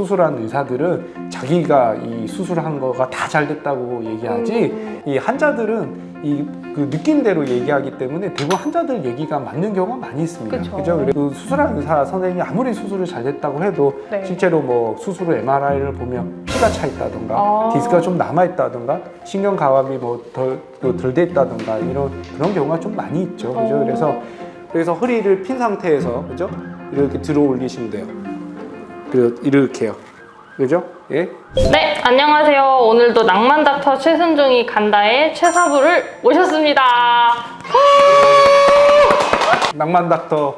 수술한 의사들은 자기가 이 수술한 거가 다 잘 됐다고 얘기하지 이 환자들은 이 그 느낀 대로 얘기하기 때문에 대부분 환자들 얘기가 맞는 경우가 많이 있습니다. 그쵸. 그죠? 그래서 수술한 의사 선생님이 아무리 수술을 잘 됐다고 해도 네. 실제로 뭐 수술 후 MRI를 보면 피가 차 있다던가 아. 디스크가 좀 남아 있다던가 신경 가압이 뭐 뭐덜덜돼 있다던가 이런 그런 경우가 좀 많이 있죠. 그죠? 어. 그래서 그래서 허리를 핀 상태에서 그죠? 이렇게 들어 올리시면 돼요. 이렇게요. 그죠? 예? 네, 안녕하세요. 오늘도 낭만 닥터 최순종이 간다의 최사부를 모셨습니다. 낭만 닥터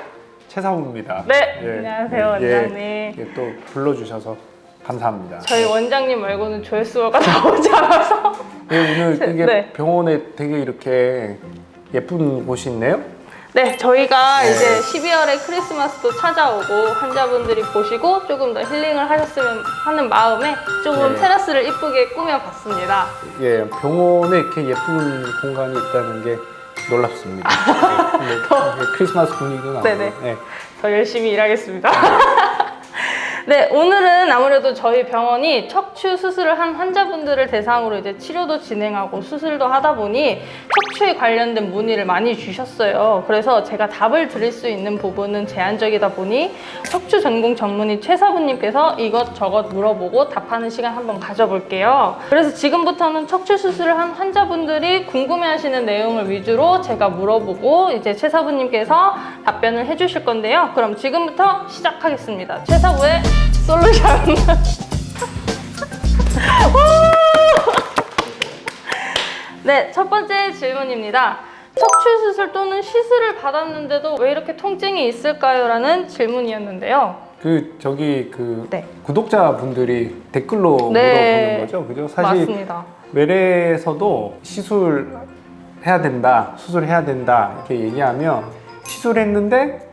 최사부입니다. 네, 예. 안녕하세요, 예. 원장님. 예, 또 불러주셔서 감사합니다. 저희 원장님 말고는 조회수가 나오지 않아서. 예, 오늘 이게 네. 병원에 되게 이렇게 예쁜 곳이 있네요. 네, 저희가 네. 이제 12월에 크리스마스도 찾아오고 환자분들이 보시고 조금 더 힐링을 하셨으면 하는 마음에 조금 네. 테라스를 이쁘게 꾸며봤습니다. 예, 병원에 이렇게 예쁜 공간이 있다는 게 놀랍습니다. 예, 이게 크리스마스 분위기도 나고. 네네. 예. 더 열심히 일하겠습니다. 네, 오늘은 아무래도 저희 병원이 척추 수술을 한 환자분들을 대상으로 이제 치료도 진행하고 수술도 하다 보니 척추에 관련된 문의를 많이 주셨어요. 그래서 제가 답을 드릴 수 있는 부분은 제한적이다 보니 척추 전공 전문의 최사부님께서 이것저것 물어보고 답하는 시간 한번 가져볼게요. 그래서 지금부터는 척추 수술을 한 환자분들이 궁금해하시는 내용을 위주로 제가 물어보고 이제 최사부님께서 답변을 해주실 건데요. 그럼 지금부터 시작하겠습니다. 최사부의 솔루션. 네, 첫 번째 질문입니다. 척추 수술 또는 시술을 받았는데도 왜 이렇게 통증이 있을까요? 라는 질문이었는데요. 그 저기 그 네. 구독자분들이 댓글로 네. 물어보는 거죠. 그죠? 사실 맞습니다. 외래에서도 시술 해야 된다, 수술해야 된다 이렇게 얘기하면 시술했는데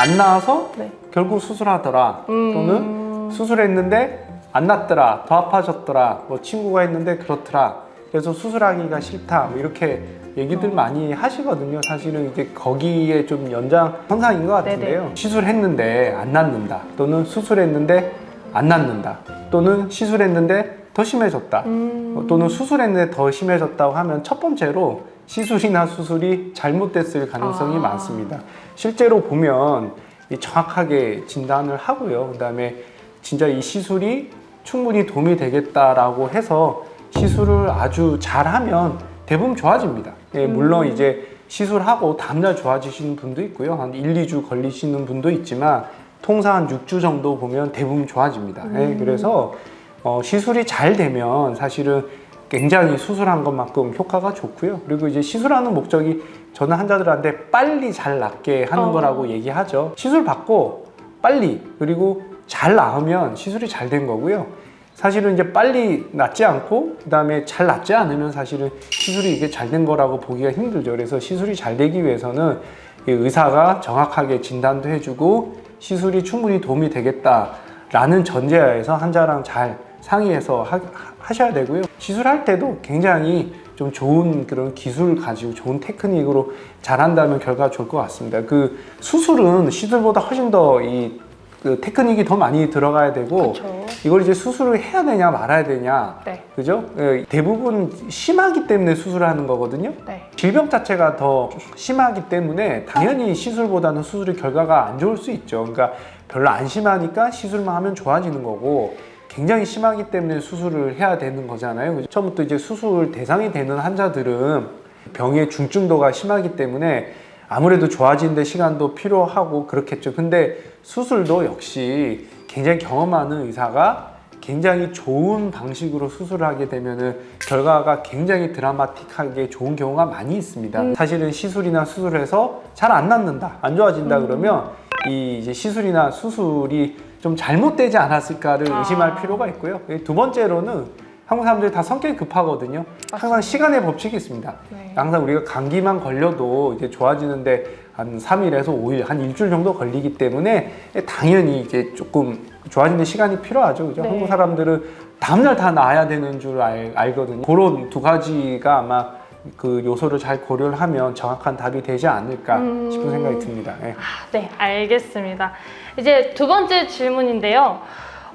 안 나와서 네. 결국 수술하더라 음. 또는 수술했는데 안 낫더라, 더 아파졌더라, 뭐 친구가 했는데 그렇더라. 그래서 수술하기가 싫다 뭐 이렇게 얘기들 어. 많이 하시거든요. 사실은 이제 거기에 좀 연장 현상인 것 같은데요. 시술했는데 안 낫는다, 또는 수술했는데 안 낫는다, 또는 시술했는데 더 심해졌다. 음. 어, 또는 수술했는데 더 심해졌다고 하면 첫 번째로 시술이나 수술이 잘못됐을 가능성이 아. 많습니다. 실제로 보면 이 정확하게 진단을 하고요. 그 다음에 진짜 이 시술이 충분히 도움이 되겠다라고 해서 시술을 아주 잘하면 대부분 좋아집니다. 예, 물론 이제 시술하고 다음날 좋아지시는 분도 있고요. 한 1, 2주 걸리시는 분도 있지만 통상 한 6주 정도 보면 대부분 좋아집니다. 예, 그래서 어, 시술이 잘 되면 사실은 굉장히 수술한 것만큼 효과가 좋고요. 그리고 이제 시술하는 목적이 저는 환자들한테 빨리 잘 낫게 하는 어. 거라고 얘기하죠. 시술 받고 빨리 그리고 잘 나으면 시술이 잘 된 거고요. 사실은 이제 빨리 낫지 않고 그다음에 잘 낫지 않으면 사실은 시술이 이게 잘 된 거라고 보기가 힘들죠. 그래서 시술이 잘 되기 위해서는 이 의사가 정확하게 진단도 해주고 시술이 충분히 도움이 되겠다라는 전제하에서 환자랑 잘 상의해서 하, 하셔야 되고요. 시술할 때도 굉장히 좀 좋은 그런 기술 가지고 좋은 테크닉으로 잘한다면 결과가 좋을 것 같습니다. 그 수술은 시술보다 훨씬 더이 그 테크닉이 더 많이 들어가야 되고 그렇죠. 이걸 이제 수술을 해야 되냐 말아야 되냐 네. 그죠? 예, 대부분 심하기 때문에 수술을 하는 거거든요. 네. 질병 자체가 더 심하기 때문에 당연히 시술보다는 수술의 결과가 안 좋을 수 있죠. 그러니까 별로 안 심하니까 시술만 하면 좋아지는 거고 굉장히 심하기 때문에 수술을 해야 되는 거잖아요. 처음부터 이제 수술 대상이 되는 환자들은 병의 중증도가 심하기 때문에 아무래도 좋아지는데 시간도 필요하고 그렇겠죠. 근데 수술도 역시 굉장히 경험하는 의사가 굉장히 좋은 방식으로 수술을 하게 되면은 결과가 굉장히 드라마틱하게 좋은 경우가 많이 있습니다. 사실은 시술이나 수술을 해서 잘 안 낫는다, 안 좋아진다 그러면 이 이제 시술이나 수술이 좀 잘못되지 않았을까를 아. 의심할 필요가 있고요. 두 번째로는 한국 사람들이 다 성격이 급하거든요. 항상 시간의 법칙이 있습니다. 네. 항상 우리가 감기만 걸려도 이제 좋아지는데 한 3일에서 5일, 한 일주일 정도 걸리기 때문에 당연히 이제 조금 좋아지는 시간이 필요하죠. 그죠? 네. 한국 사람들은 다음날 다 나아야 되는 줄 알, 알거든요. 그런 두 가지가 아마 그 요소를 잘 고려를 하면 정확한 답이 되지 않을까 음. 싶은 생각이 듭니다. 예. 아, 네, 알겠습니다. 이제 두 번째 질문인데요.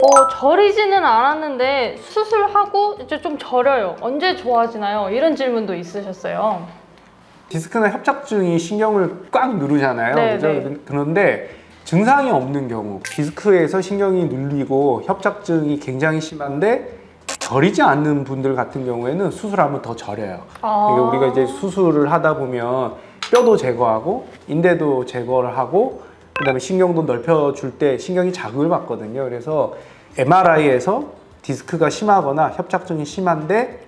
어, 저리지는 않았는데 수술하고 이제 좀 저려요. 언제 좋아지나요? 이런 질문도 있으셨어요. 디스크는 협착증이 신경을 꽉 누르잖아요. 네, 그죠? 네. 그런데 증상이 없는 경우, 디스크에서 신경이 눌리고 협착증이 굉장히 심한데 저리지 않는 분들 같은 경우에는 수술하면 더 저려요. 아. 그러니까 우리가 이제 수술을 하다 보면 뼈도 제거하고 인대도 제거를 하고 그다음에 신경도 넓혀줄 때 신경이 자극을 받거든요. 그래서 MRI에서 디스크가 심하거나 협착증이 심한데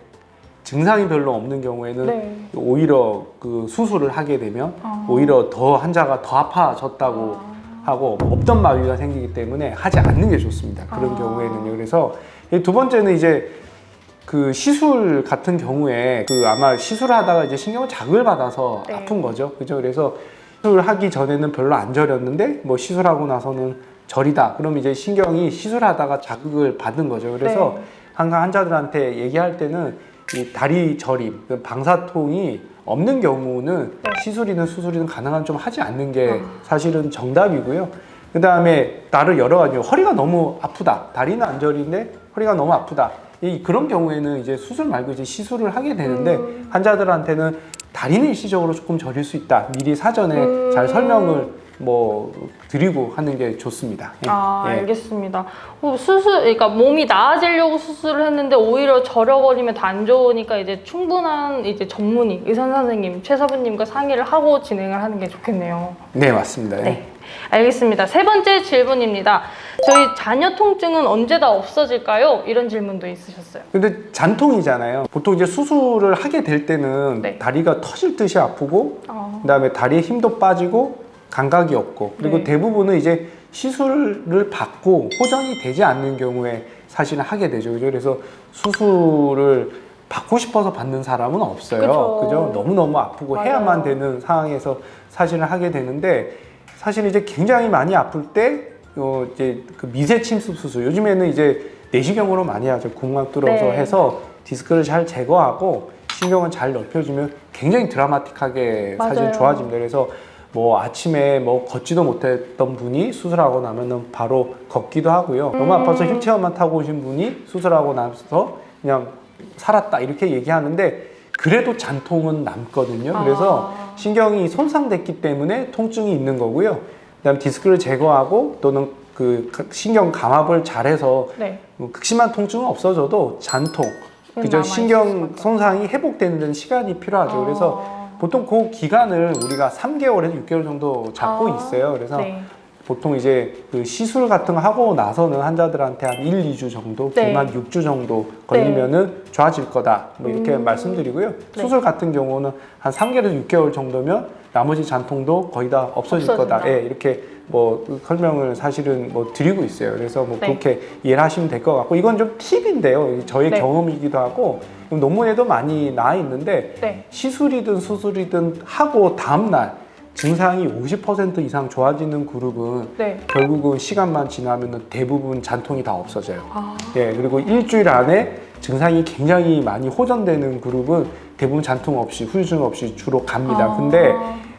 증상이 별로 없는 경우에는 네. 오히려 그 수술을 하게 되면 아. 오히려 더 환자가 더 아파졌다고 하고 없던 마비가 생기기 때문에 하지 않는 게 좋습니다. 그런 아. 경우에는요. 그래서 이 두 번째는 이제 그 시술 같은 경우에 그 아마 시술하다가 이제 신경 자극을 받아서 네. 아픈 거죠. 그죠? 그래서 시술하기 전에는 별로 안 저렸는데 뭐 시술하고 나서는 저리다. 그럼 이제 신경이 시술하다가 자극을 받은 거죠. 그래서 네. 항상 환자들한테 얘기할 때는 이 다리 저림, 그 방사통이 없는 경우는 네. 시술이든 수술이든 가능한 좀 하지 않는 게 사실은 정답이고요. 그 다음에 나를 여러 가지 허리가 너무 아프다, 다리는 안 저리는데 허리가 너무 아프다. 이 그런 경우에는 이제 수술 말고 이제 시술을 하게 되는데 음. 환자들한테는 다리는 일시적으로 조금 저릴 수 있다. 미리 사전에 음. 잘 설명을 뭐 드리고 하는 게 좋습니다. 예. 아, 예. 알겠습니다. 어, 수술, 그러니까 몸이 나아지려고 수술을 했는데 오히려 저려버리면 더 안 좋으니까 이제 충분한 이제 전문의, 의사 선생님, 최사부님과 상의를 하고 진행을 하는 게 좋겠네요. 네 맞습니다. 예. 네. 알겠습니다. 세 번째 질문입니다. 저희 자녀 통증은 언제 다 없어질까요? 이런 질문도 있으셨어요. 근데 잔통이잖아요. 보통 이제 수술을 하게 될 때는 네. 다리가 터질 듯이 아프고 아, 그다음에 다리에 힘도 빠지고 감각이 없고 그리고 네. 대부분은 이제 시술을 받고 호전이 되지 않는 경우에 사실은 하게 되죠. 그죠? 그래서 수술을 받고 싶어서 받는 사람은 없어요. 그죠? 너무너무 아프고 맞아요. 해야만 되는 상황에서 사실은 하게 되는데 사실 이제 굉장히 많이 아플 때 어, 이제 그 미세 침습 수술 요즘에는 이제 내시경으로 많이 하죠. 궁막 뚫어서 네. 해서 디스크를 잘 제거하고 신경을 잘 넓혀주면 굉장히 드라마틱하게 사실 맞아요. 좋아집니다. 그래서 뭐 아침에 뭐 걷지도 못했던 분이 수술하고 나면은 바로 걷기도 하고요. 너무 음. 아파서 휠체어만 타고 오신 분이 수술하고 나서 그냥 살았다 이렇게 얘기하는데 그래도 잔통은 남거든요. 그래서 아. 신경이 손상됐기 때문에 통증이 있는 거고요. 그다음 디스크를 제거하고 또는 그 신경 감압을 잘해서 네. 뭐 극심한 통증은 없어져도 잔통, 음, 그죠? 신경 손상이 회복되는 시간이 필요하죠. 그래서 아, 보통 그 기간을 우리가 3개월에서 6개월 정도 잡고 아, 있어요. 그래서 네. 보통 이제 그 시술 같은 거 하고 나서는 환자들한테 한 1, 2주 정도, 네. 길면 6주 정도 걸리면은 좋아질 거다. 뭐 이렇게 음. 말씀드리고요. 네. 수술 같은 경우는 한 3개월에서 6개월 정도면 나머지 잔통도 거의 다 없어질 없어진다. 거다. 예, 이렇게 뭐그 설명을 사실은 뭐 드리고 있어요. 그래서 뭐 네. 그렇게 이해를 하시면 될 것 같고 이건 좀 팁인데요. 저의 네. 경험이기도 하고 논문에도 많이 나와 있는데 네. 시술이든 수술이든 하고 다음 날 증상이 50% 이상 좋아지는 그룹은 네. 결국은 시간만 지나면 대부분 잔통이 다 없어져요. 아, 예, 그리고 일주일 안에 증상이 굉장히 많이 호전되는 그룹은 대부분 잔통 없이 후유증 없이 주로 갑니다. 아. 근데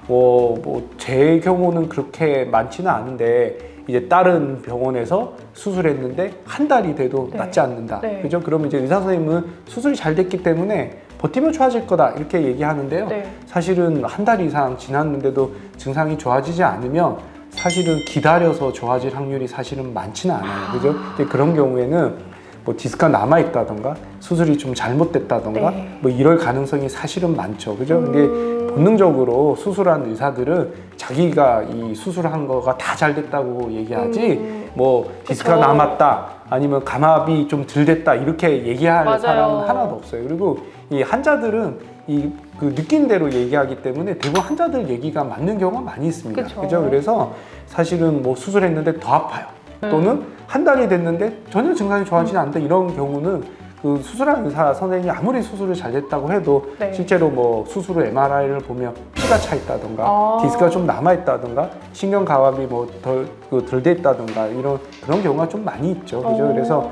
뭐, 뭐, 제 경우는 그렇게 많지는 않은데, 이제 다른 병원에서 수술했는데, 한 달이 돼도 네. 낫지 않는다. 네. 그죠? 그러면 이제 의사 선생님은 수술이 잘 됐기 때문에 버티면 좋아질 거다. 이렇게 얘기하는데요. 네. 사실은 한 달 이상 지났는데도 증상이 좋아지지 않으면 사실은 기다려서 좋아질 확률이 사실은 많지는 않아요. 그죠? 근데 그런 경우에는 뭐 디스크가 남아 있다던가 수술이 좀 잘못됐다던가 네. 음. 뭐 이럴 가능성이 사실은 많죠. 그죠? 근데 본능적으로 수술한 의사들은 자기가 이 수술한 거가 다 잘 됐다고 얘기하지 음. 뭐 디스크가 그쵸. 남았다 아니면 감압이 좀 덜 됐다 이렇게 얘기할 맞아요. 사람은 하나도 없어요. 그리고 이 환자들은 이 그 느낀 대로 얘기하기 때문에 대부분 환자들 얘기가 맞는 경우가 많이 있습니다. 그쵸. 그죠? 그래서 사실은 뭐 수술했는데 더 아파요. 음. 또는 한 달이 됐는데 전혀 증상이 좋아지지 않는다 이런 경우는 그 수술한 의사 선생님이 아무리 수술을 잘 됐다고 해도 네. 실제로 뭐 수술 후 MRI를 보면 피가 차 있다던가 아. 디스크가 좀 남아 있다던가 신경 가압이 뭐덜덜돼 있다던가 이런 그런 경우가 좀 많이 있죠. 그죠? 어. 그래서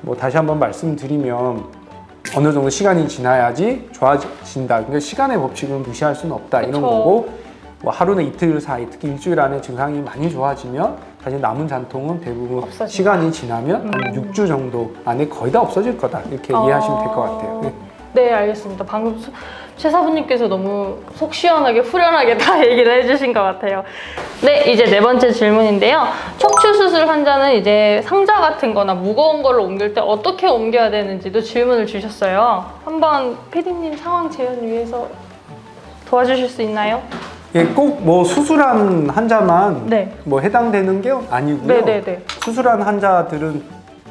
뭐 다시 한번 말씀드리면 어느 정도 시간이 지나야지 좋아진다. 그러니까 시간의 법칙은 무시할 수는 없다 이런 그쵸. 거고 뭐 하루나 이틀 사이 특히 일주일 안에 증상이 많이 좋아지면 사실 남은 잔통은 대부분 없어진다. 시간이 지나면 한 6주 정도 안에 거의 다 없어질 거다 이렇게 이해하시면 될 것 같아요. 네. 네, 알겠습니다. 방금 수- 최 사부님께서 너무 속 시원하게 후련하게 다 얘기를 해주신 것 같아요. 네, 이제 네 번째 질문인데요. 척추 수술 환자는 이제 상자 같은 거나 무거운 거를 옮길 때 어떻게 옮겨야 되는지도 질문을 주셨어요. 한번 피디님 상황 재현 위해서 도와주실 수 있나요? 예, 꼭뭐 수술한 환자만 네. 뭐 해당되는 게 아니고요. 네, 네, 네. 수술한 환자들은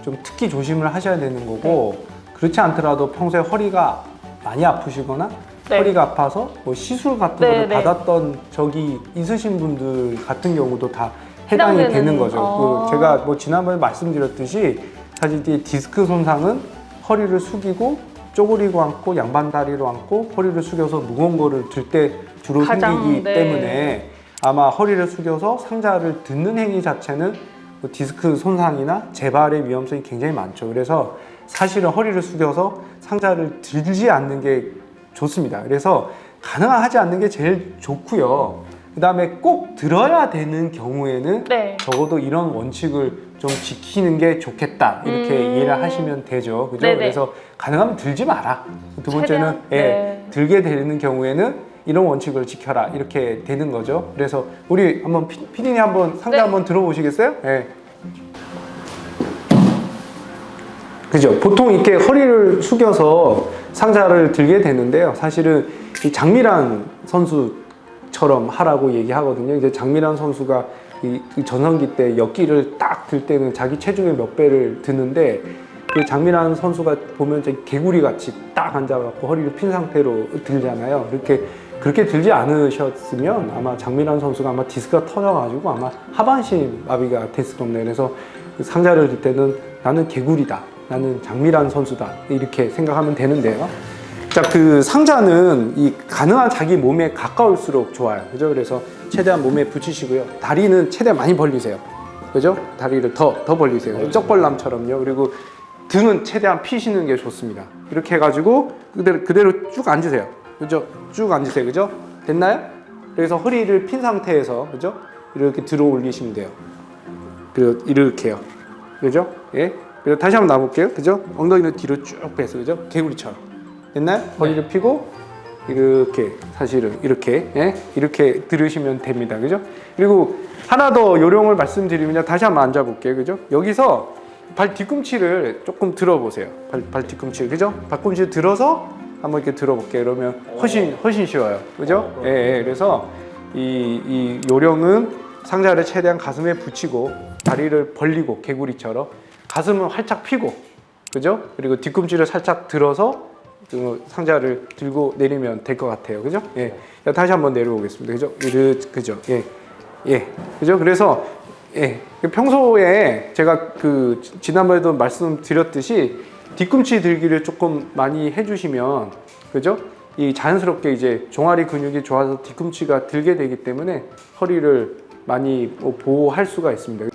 좀 특히 조심을 하셔야 되는 거고 네. 그렇지 않더라도 평소에 허리가 많이 아프시거나 네. 허리가 아파서 뭐 시술 같은 네, 거를 네. 받았던 적이 있으신 분들 같은 경우도 다 해당이 해당되는- 되는 거죠. 어. 그 제가 뭐 지난번에 말씀드렸듯이 사실 이 디스크 손상은 허리를 숙이고 쪼그리고 앉고 양반 다리로 앉고 허리를 숙여서 무거운 거를 들 때 주로 가장, 생기기 네. 때문에 아마 허리를 숙여서 상자를 듣는 행위 자체는 뭐 디스크 손상이나 재발의 위험성이 굉장히 많죠. 그래서 사실은 허리를 숙여서 상자를 들지 않는 게 좋습니다. 그래서 가능하지 않는 게 제일 좋고요. 그다음에 꼭 들어야 되는 경우에는 네. 적어도 이런 원칙을 좀 지키는 게 좋겠다 이렇게 음. 이해를 하시면 되죠. 그죠? 네네. 그래서 가능하면 들지 마라. 두 번째는 예, 네. 들게 되는 경우에는 이런 원칙을 지켜라 이렇게 되는 거죠. 그래서 우리 한번 피- 피디님 한번 상자 네. 한번 들어보시겠어요? 예. 그죠? 보통 이렇게 허리를 숙여서 상자를 들게 되는데요. 사실은 이 장미란 선수처럼 하라고 얘기하거든요. 이제 장미란 선수가 이, 이 전성기 때 역기를 딱 들 때는 자기 체중의 몇 배를 드는데 그 장미란 선수가 보면 개구리 같이 딱 앉아갖고 허리를 핀 상태로 들잖아요. 이렇게 그렇게 들지 않으셨으면 아마 장미란 선수가 아마 디스크가 터져가지고 아마 하반신 마비가 됐을 겁니다. 그래서 그 상자를 들 때는 나는 개구리다. 나는 장미란 선수다. 이렇게 생각하면 되는데요. 자, 그 상자는 이 가능한 자기 몸에 가까울수록 좋아요. 그죠? 그래서 최대한 몸에 붙이시고요. 다리는 최대한 많이 벌리세요. 그죠? 다리를 더, 더 벌리세요. 쩍벌남처럼요. 그리고 등은 최대한 피시는 게 좋습니다. 이렇게 해가지고 그대로, 그대로 쭉 앉으세요. 그죠? 쭉 앉으세요. 그죠? 됐나요? 그래서 허리를 핀 상태에서, 그죠? 이렇게 들어 올리시면 돼요. 그리고 이렇게요. 그죠? 예. 그리고 다시 한번 놔볼게요. 그죠? 엉덩이를 뒤로 쭉 빼서, 그죠? 개구리처럼. 됐나요? 허리를 펴고, 이렇게, 사실은, 이렇게, 예? 이렇게 들으시면 됩니다. 그죠? 그리고 하나 더 요령을 말씀드리면 다시 한번 앉아 볼게요. 그죠? 여기서 발 뒤꿈치를 조금 들어보세요. 발, 발 뒤꿈치, 그죠? 발꿈치 들어서 한번 이렇게 들어볼게요. 그러면 훨씬, 훨씬 쉬워요. 그죠? 예, 예. 그래서 이, 이 요령은 상자를 최대한 가슴에 붙이고 다리를 벌리고 개구리처럼 가슴은 활짝 펴고 그죠? 그리고 뒤꿈치를 살짝 들어서 그 상자를 들고 내리면 될 것 같아요. 그죠? 예. 자, 다시 한번 내려오겠습니다. 그죠? 이르, 그죠? 예. 예. 그죠? 그래서 예. 평소에 제가 그 지- 지난번에도 말씀드렸듯이 뒤꿈치 들기를 조금 많이 해주시면 그죠? 이 자연스럽게 이제 종아리 근육이 좋아서 뒤꿈치가 들게 되기 때문에 허리를 많이 뭐 보호할 수가 있습니다.